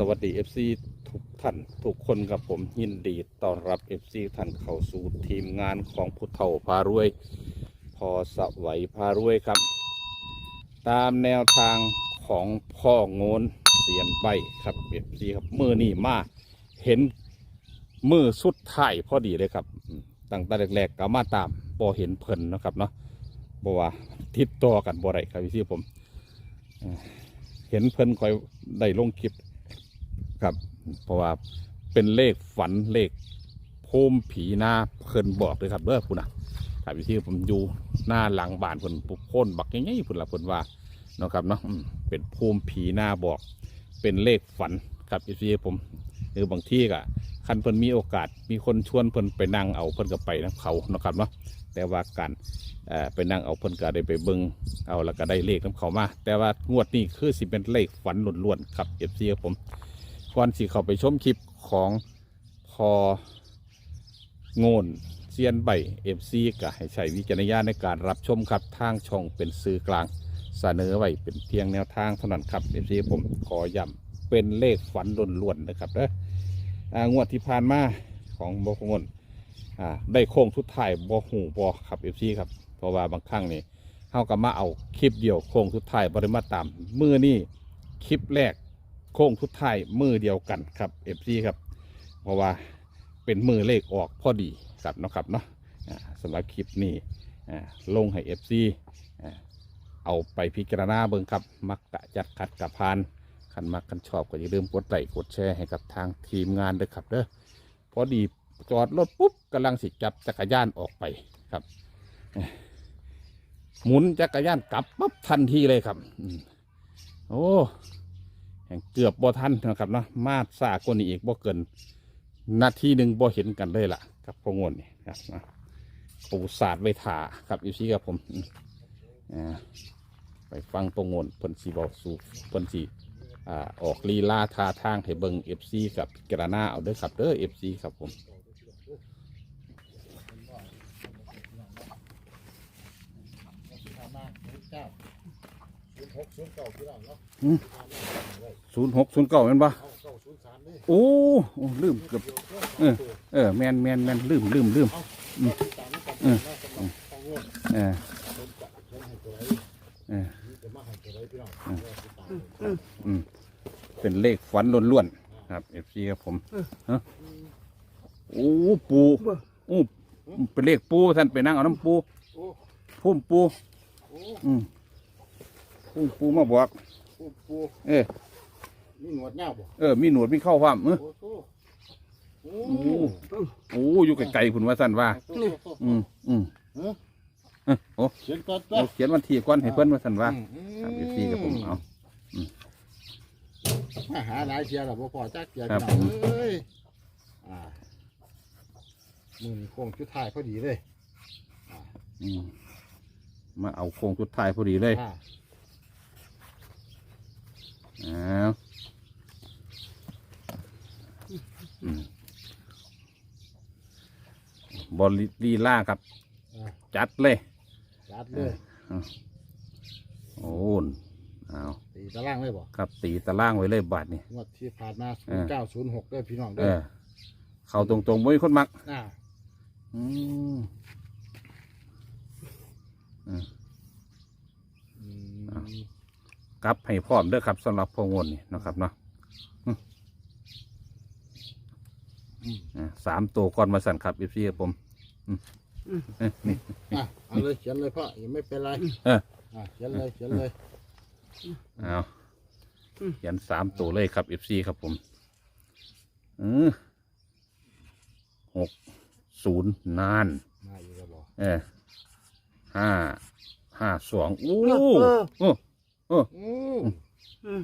สวัสดี FC ทุกท่านทุกคนกับผมยินดีต้อนรับ FC ท่านเข้าสู่ทีมงานของพุทธเฒ่าพารวย พอสวัยพารวยครับ ตามแนวทางของพ่อโงนเสียนใบครับ FC ครับมือนี่มาเห็นมือสุดท้ายพอดีเลยครับตั้งแต่แรกๆก็มาตามพอเห็นเพิ่นนะครับเนาะบอกว่าติดต่อกันบ่ได้ครับพี่ผม เห็นเพิ่นคอยได้ลงคลิป ครับ เพราะว่าเป็นเลขฝันเลขโพมผีหน้าเพิ่นบอกเลยครับเด้อคุณนะครับที่ผมอยู่หน้าหลังบ้านเพิ่นปุกโค่นบักยังไงพุ่นละเพิ่นว่าเนาะครับเนาะเป็นโพมผีหน้าบอก เป็นเลขฝันครับที่ผมหรือบางที่ก็คันเพิ่นมีโอกาสมีคนชวนเพิ่นไปนั่งเอาเพิ่นก็ไปนะเขาเนาะครับเนาะแต่ว่าการไปนั่งเอาเพิ่นก็ได้ไปเบิ่งเอาแล้วก็ได้เลขน้ำเขามา แต่ว่างวดนี้คือสิเป็นเลขฝันล้วนๆครับเอฟซีครับผม ก่อนสิเข้าไปชมคลิปของพอโงนเซียนใบเอฟซีก็ให้ใช้วิจารณญาณในการรับชมครับทางช่องเป็นสื่อกลางเสนอไว้เป็นเพียงแนวทางเท่านั้นครับเอฟซีผมขอย้ำเป็นเลขฝันล้วนๆนะครับเด้ออ่างวดที่ผ่านมาของบกงนได้โค้งทุดท้ายบอหูบอครับเอฟซีครับเพราะว่าบางครั้งนี่เฮาก็มาเอาคลิปเดียวโค้งสุดท้ายบริมาตามมือนี่คลิปแรก โค้งสุดท้ายมือเดียวกันครับเอฟซีครับเพราะว่าเป็นมือเลขออกพอดีครับเนาะครับเนาะสำหรับคลิปนี้อ่าลงให้เอฟซีเอาไปพิจารณาเบิ่งครับ มักกะจัดขัดกะพานคันมักกันชอบก็อย่าลืมกดไลค์กดแชร์ให้กับทางทีมงานด้วยครับเด้อพอดีจอดรถปุ๊บกำลังสิจับจักรยานออกไปครับ หมุนจักรยานกลับปั๊บทันทีเลยครับ โอ้ แห่งเกือบบ่ทันนะครับเนาะมาดซากว่านี้อีกบ่เกินนาทีหนึ่งบ่เห็นกันเลยล่ะกับพงวนนี่ครับนะปูศาสตร์ไว้ถาครับอยู่ที่กับผมอ่าไปฟังพงวนเพิ่นสีบอกสู่เพิ่นสีอ่าออกลีลาท่าทางให้เบิงเอฟซีกับพิจารณาเอาเด้อครับเด้อเอฟซีครับผมศูนย์หกศูนย์เก้าแม่น ปะโอ้โอ้ลืมเกือบเออเออแมนแมนแมนลืมลืมลืมอืมเออเออเอออืมเป็นเลขฝันล้วนๆครับเอฟซีครับผมฮะโอ้ปูโอ้เป็นเลขปูท่านไปนั่งเอาน้ำปูพุ่มปูอืมพุ่มปูมาบอกเออ มีหนวดเงาบ่เออมีหนวดมีเข้าความเออโอ้โหโอ้โอ้โอ้อยู่ไกลๆคุณว่าสั่นว่าโหอืมอืมเออเออโอ้เขียนก่อนเอาเขียนวันที่ก่อนให้เพื่อนว่าสั่นว่าอืมครับพี่ซีกับผมเอา มาหาหลายเทียแล้วบ่พอจักเทียครับพี่น้องเอ้ยอ่ามือนี่โค้งชุดท้ายพอดีเลยอืมมาเอาโค้งสุดท้ายพอดีเลยอ่าอ้าวอืม บอลลีล่าครับ อ่าจัดเลยจัดเลยโอ้นเอาตีตารางเลยบ่ครับตีตารางไว้เลยบาทนี่ งวดที่ผ่านมาเออ 0906เด้อพี่น้องเอเด้ออเข้าตรงๆไม่มีคนมัก อ่าอืมอืมกลับให้พร้อมเด้อครับสำหรับพวงวนนี่นะครับเนาะ อืม อ่าสามตัวก่อนมาสั่นครับอีพี่ผมอืมเอ้ยนี่อะเอาเลยเขียนเลยพ่อยังไม่เป็นไรเอออะเขียนเลยเขียนเลยเอาเขียนสามตัวเลยครับอีพี่ครับผมอือหกศูนย์นาน มาอีกแล้วบ่เออห้าห้าสองโอ้เออ โอ้โอ้อืม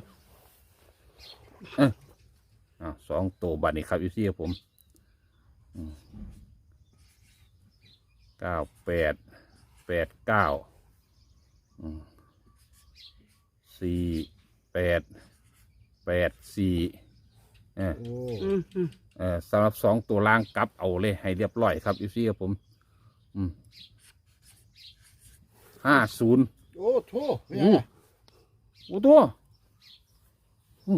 อ่าสองตัวบัตรนี่ครับอีพี่ครับผมอืม เก้าแปดแปดเก้าอืมสี่แปดแปดสี่เออโอ้เออสำหรับสองตัวล่างกลับเอาเลย ให้เรียบร้อยครับอีพี่ครับผมอืมห้าศูนย์โอ้โถไม่อู้เอาล่ะโอ้ตัวหึ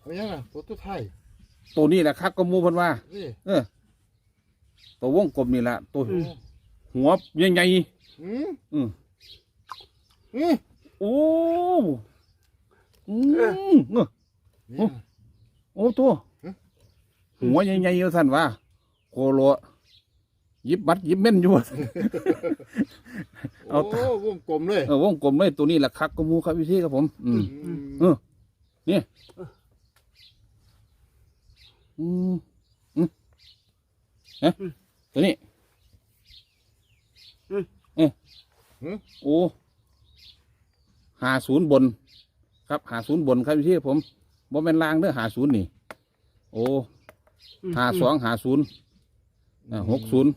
เอายังไงตัวตัวไทย ตัวนี้แหละครับก็หมูเพิ่นว่า นี่เออ ตัววงกลมนี่แหละตัวอืม หัวใหญ่อืมๆอืมอืมโอ้อืมเออ นี่นะโอ้ตัวฮะหัวใหญ่ๆอยู่ท่านว่าโคโลยิบบัดยิบเม่นอยู่เอาโอ้วงกลมเลยเออวงกลมเลยตัวนี้แหละคักก็หมูครับพี่ที่ครับผม อืมเออนี่ อืมอืมเอ๊ะตัวนี้อืม เอ๊ะหือโอ้หาศูนย์บน ครับหาศูนย์บนครับพี่ที่ผมบ่เป็นลางเด้อหาศูนย์นี่ โอ้หาสองหาศูนย์อ่าหกศูนย์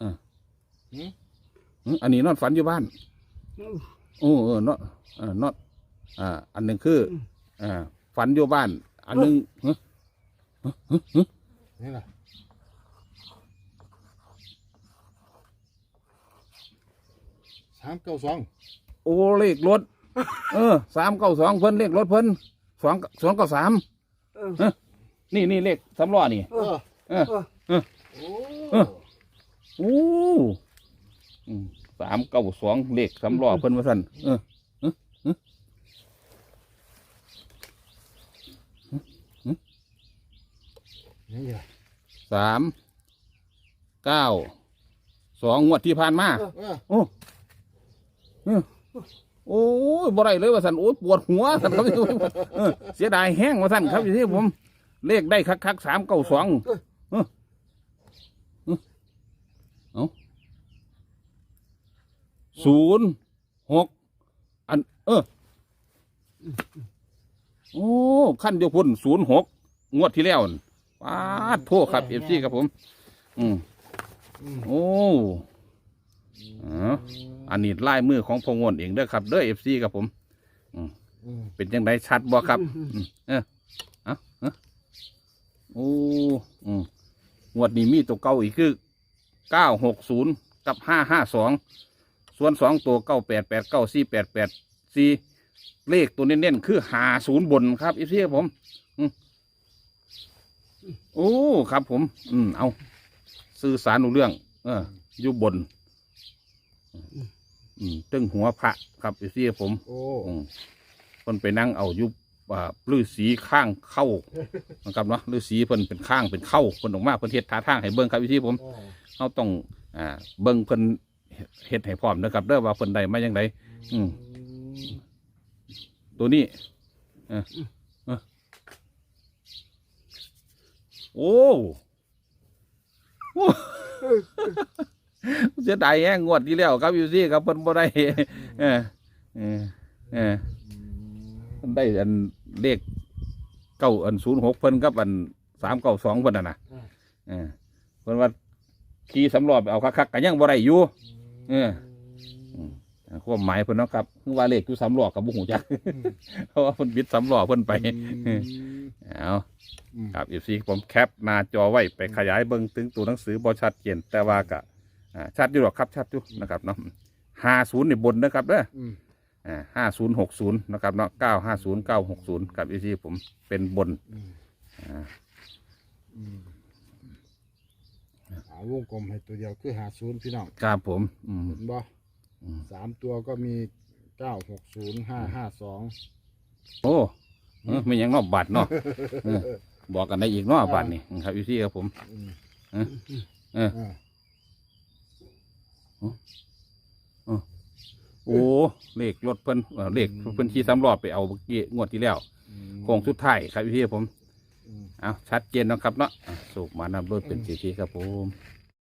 อ่าหืออืมอันนี้นอนฝันอยู่บ้าน โอ้เออนอนเออนอนอ่า อันหนึ่งคือ อ่า ฝันอยู่บ้าน อันหนึ่งฮะ นี่นะสามเก้าสองโอ้เลขรถ เออสามเก้าสองเพิ่นเลขรถเพิ่นสองสองเก้าสามเออ นี่นี่เลขสำล้อนี่ เออเออเออโอ้เออโอ้อืมสามเก้าสองเลขสำล้อเพิ่นว่าสั่นเออ นี่ล่ะสามเก้าสองงวดที่ผ่านมา เออโอ้เออโอ้ยบ่ได้เลยว่าสั่นโอ้ยปวดหัวสั่นครับ เออเสียดายแห้งว่าสั่นครับที่ผม เลขได้คักๆสามเก้าสองเออเออเอาศูนย์หกอัน เออ โอ้ขั้นเดียวพุ่นศูนย์หกงวดที่แล้วนั่น ป้าดโทษครับเอฟซีครับผมอืมอืมโอ้อ๋ออันนี้ลายมือของพงวนเองเด้อครับเด้อเอฟซีครับผม อืมเป็นยังไงชัดบ่ครับอืมเออเอาเอาโอ้อืมงวดนี้มีตัวเก่าอีกคือเก้าหกศูนย์กับห้าห้าสองส่วนสองตัวเก้าแปดแปดเก้าสี่แปดแปดสี่เลขตัวเน้นๆคือหาศูนย์บนครับอีซี่ครับผมอืม โอ้ครับผม อืมเอาสื่อสารรู้เรื่อง เอออยู่บน อืมตึงหัวพระครับอีซี่ครับผมโอ้อืมคนไปนั่งเอาอยุบอ่าฤาษีข้างเข้านะครับเนาะฤาษีเพิ่นเป็นข้างเป็นเข้าเพิ่นออกมาเพิ่นเฮ็ดท่าทางให้เบิ่งครับวิธีผมโอ้เราต้องอ่าเบิ่งเพิ่นเฮ็ดให้พร้อมนะครับเด้อว่าเพิ่นได้มาจังไดอืม ตัวนี้เออเออ โอ้โอ้เสียดายแฮงงวดที่แล้วครับวิธีครับเพิ่นบ่ได้เออเออเออมันได้อันเลขเก้าอันศูนย์หกเพิ่นกับอันสามเก้าสองเพิ่นน่ะนะเออเพิ่นว่าขี่สำรอบเอาคักๆกันยังบ่ได้อยู่เออความหมายเพิ่นเนาะครับคือว่าเลขอยู่สำรอบกับบุหูจักเพราะว่าเพิ่นบิดสำรอบเพิ่นไปอืม เอาอืม ครับอีซีผมแคปหน้าจอไว้ไปขยายเบิ่งถึงตัวหนังสือบ่ชัดเจนแต่ว่าก็อ่าชัดอยู่หรอกครับชัดอยู่นะครับเนาะห้าศูนย์ในบนนะครับเด้อ อืม ห้าศูนย์หกศูนย์นะครับเนาะเก้าห้าศูนย์เก้าหกศูนย์กับอีซีผมเป็นบนอืม อ่าอืมเอาวงกลมให้ตัวเดียวคือหาศูนย์พี่น้องครับผมอืม เห็นบ่อืม สามตัวก็มีเก้าหกศูนย์ห้าห้าสองโอ้ เออไม่หยังเนอกบัตรเนาะเออบอกกันได้อีกเนาะบัตรนี่ครับอีซีครับผมเออ อ่าโอ้เลขรถเพิ่นเอ่อเลขเพิ่นขี่สามรอบไปเอาเมื่อกี้งวดที่แล้วอืมโค้งสุดท้ายครับอีซีผมอืม เอาชัดเจนเนาะครับเนาะอะสูบมานำรถเป็นสีทีครับผม